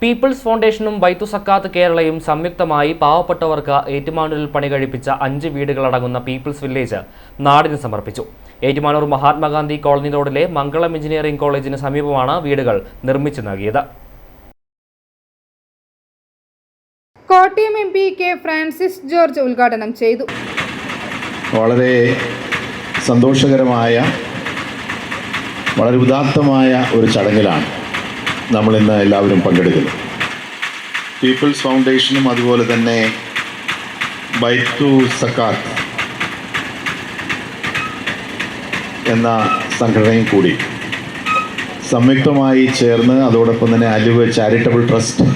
People's ഫൗണ്ടേഷനും ബൈത്തു സക്കാത്ത് കേരളയും സംയുക്തമായി പാവപ്പെട്ടവർക്ക് ഏറ്റുമാനൂരിൽ പണി കഴിപ്പിച്ച അഞ്ച് വീടുകളടങ്ങുന്ന പീപ്പിൾസ് വില്ലേജ് നാടിന് സമർപ്പിച്ചു. ഏറ്റുമാനൂർ മഹാത്മാഗാന്ധി കോളനി റോഡിലെ മംഗളം എഞ്ചിനീയറിംഗ് കോളേജിന് സമീപമാണ് വീടുകൾ നിർമ്മിച്ചു നൽകിയത്. Kottayam M P K Francis George ഉദ്ഘാടനം ചെയ്തു. വളരെ സന്തോഷകരമായ വളരെ ഉദാത്തമായ ഒരു ചടങ്ങിലാണ് നമ്മൾ ഇന്ന് എല്ലാവരും പങ്കെടുക്കുന്നു. പീപ്പിൾസ് ഫൗണ്ടേഷനും അതുപോലെ തന്നെ ബൈത്തു സക്കാത്ത് എന്ന സംഘടനയും കൂടി സംയുക്തമായി ചേർന്ന് അതോടൊപ്പം തന്നെ അലുവ് ചാരിറ്റബിൾ ട്രസ്റ്റ്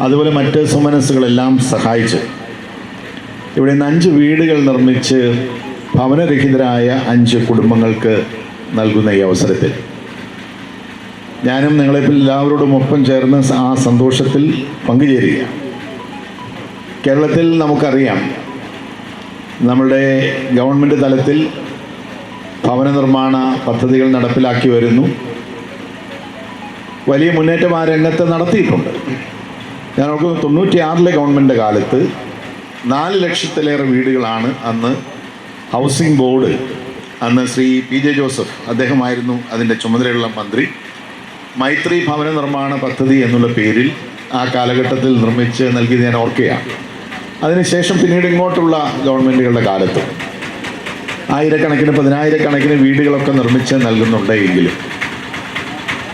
അതുപോലെ മറ്റ് സുമനസ്സുകളെല്ലാം സഹായിച്ച് ഇവിടെ നിന്ന് അഞ്ച് വീടുകൾ നിർമ്മിച്ച് ഭവനരഹിതരായ അഞ്ച് കുടുംബങ്ങൾക്ക് നൽകുന്ന ഈ അവസരത്തിൽ ഞാനും നിങ്ങളെ എല്ലാവരോടും ഒപ്പം ചേർന്ന് ആ സന്തോഷത്തിൽ പങ്കുചേരുകയാണ് കേരളത്തിൽ നമുക്കറിയാം നമ്മുടെ ഗവൺമെന്റ് തലത്തിൽ ഭവന നിർമ്മാണ പദ്ധതികൾ നടപ്പിലാക്കി വരുന്നു. വലിയ മുന്നേറ്റം ആ രംഗത്ത് നടത്തിയിട്ടുണ്ട്. ഞാൻ നോക്കുന്നു തൊണ്ണൂറ്റിയാറിലെ ഗവൺമെന്റ് കാലത്ത് നാല് ലക്ഷത്തിലേറെ വീടുകളാണ് അന്ന് ഹൗസിംഗ് ബോർഡ് അന്ന് ശ്രീ പി ജെ ജോസഫ് അദ്ദേഹമായിരുന്നു അതിന്റെ ചുമതലയുള്ള മന്ത്രി. മൈത്രി ഭവന നിർമ്മാണ പദ്ധതി എന്നുള്ള പേരിൽ ആ കാലഘട്ടത്തിൽ നിർമ്മിച്ച് നൽകിയത് ഞാൻ ഓർക്കുകയാണ് അതിനുശേഷം പിന്നീട് ഇങ്ങോട്ടുള്ള ഗവൺമെന്റുകളുടെ കാലത്ത് ആയിരക്കണക്കിന് പതിനായിരക്കണക്കിന് വീടുകളൊക്കെ നിർമ്മിച്ച് നൽകുന്നുണ്ടെങ്കിലും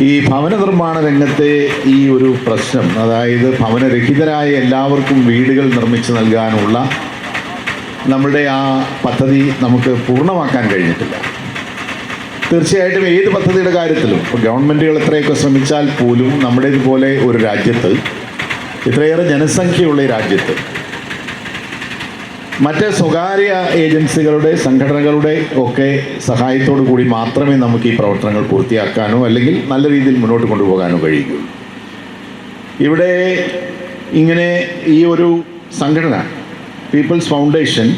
ഈ ഭവന നിർമ്മാണ രംഗത്തെ ഈ ഒരു പ്രശ്നം അതായത് ഭവനരഹിതരായ എല്ലാവർക്കും വീടുകൾ നിർമ്മിച്ച് നൽകാനുള്ള നമ്മുടെ ആ പദ്ധതി നമുക്ക് പൂർണമാക്കാൻ കഴിഞ്ഞിട്ടില്ല. തീർച്ചയായിട്ടും ഏത് പദ്ധതിയുടെ കാര്യത്തിലും ഇപ്പോൾ ഗവൺമെന്റുകൾ എത്രയൊക്കെ ശ്രമിച്ചാൽ പോലും നമ്മുടെ ഇതുപോലെ ഒരു രാജ്യത്ത് ഇത്രയേറെ ജനസംഖ്യയുള്ള ഈ രാജ്യത്ത് മറ്റ് സ്വകാര്യ ഏജൻസികളുടെ സംഘടനകളുടെ ഒക്കെ സഹായത്തോടു കൂടി മാത്രമേ നമുക്ക് ഈ പ്രവർത്തനങ്ങൾ പൂർത്തിയാക്കാനോ അല്ലെങ്കിൽ നല്ല രീതിയിൽ മുന്നോട്ട് കൊണ്ടുപോകാനോ കഴിയൂ. ഇവിടെ ഇങ്ങനെ ഈ ഒരു സംഘടന പീപ്പിൾസ് ഫൗണ്ടേഷൻ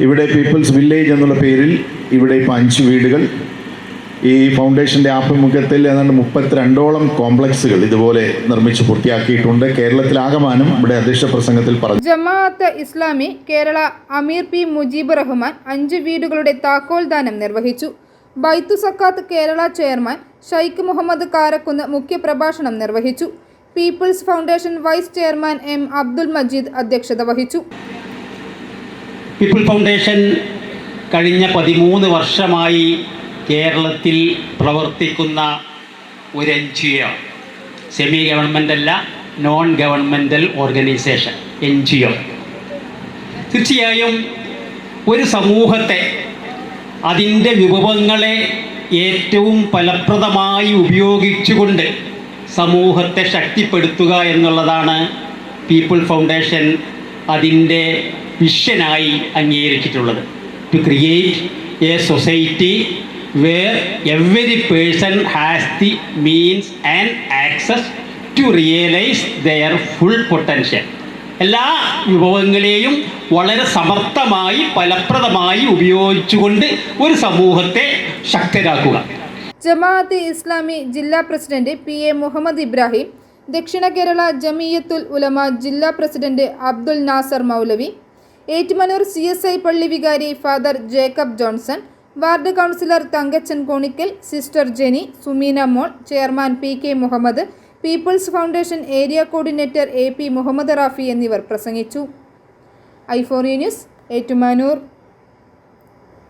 ഇവിടെ പീപ്പിൾസ് വില്ലേജ് എന്നുള്ള പേരിൽ ഇവിടെ ഇപ്പോൾ അഞ്ച് വീടുകൾ ഈ ഫൗണ്ടേഷന്റെ ആഭിമുഖ്യത്തിൽ ഏതാണ്ട് മുപ്പത്തിരണ്ടോളം കോംപ്ലക്സുകൾ ഇതുപോലെ നിർമ്മിച്ച് പൂർത്തിയാക്കിയിട്ടുണ്ട്. കേരളത്തിലാകമാനം ഇവിടെ അധ്യക്ഷ പ്രസംഗത്തിൽ പറഞ്ഞു. ജമാഅത്ത് ഇസ്ലാമി കേരള അമീർ പി മുജീബ് റഹ്മാൻ അഞ്ച് വീടുകളുടെ താക്കോൽ ദാനം നിർവഹിച്ചു. ബൈത്തു സക്കാത്ത് കേരള ചെയർമാൻ ഷൈഖ് മുഹമ്മദ് കാരക്കുന്ന് മുഖ്യപ്രഭാഷണം നിർവഹിച്ചു. People's Foundation vice chairman M Abdul Majeed അധ്യക്ഷത വഹിച്ചു. പീപ്പിൾ ഫൗണ്ടേഷൻ കഴിഞ്ഞ പതിമൂന്ന് വർഷമായി കേരളത്തിൽ പ്രവർത്തിക്കുന്ന ഒരു N G O. Semi government അല്ല non governmental organisation N G O. തീർച്ചയായും ഒരു സമൂഹത്തെ അതിന്റെ വിഭവങ്ങളെ ഏറ്റവും ഫലപ്രദമായി ഉപയോഗിച്ചുകൊണ്ട് സമൂഹത്തെ ശക്തിപ്പെടുത്തുക എന്നുള്ളതാണ് പീപ്പിൾ ഫൗണ്ടേഷൻ അതിന്റെ വിഷനായി അംഗീകരിച്ചിട്ടുള്ളത്. To create a society where every person has the means and access to realise their full potential എല്ലാ വിഭവങ്ങളെയും വളരെ സമർത്ഥമായി ഫലപ്രദമായി ഉപയോഗിച്ചുകൊണ്ട് ഒരു സമൂഹത്തെ ശക്തരാക്കുക. ജമാഅത്ത് ഇസ്ലാമി ജില്ലാ president P A Muhammad Ibrahim Dakshina Kerala Jamiyyathul Ulama ജില്ലാ president Abdul Nasar Moulavi Ettumanoor C S I പള്ളി വികാരി father Jacob Johnson ward councillor Thankachan Konickal sister Jenny Sumeena Mol chairman P K Muhammad People's Foundation area coordinator A P Muhammad Rafi എന്നിവർ പ്രസംഗിച്ചു. ഐഫോറിയ news Ettumanoor.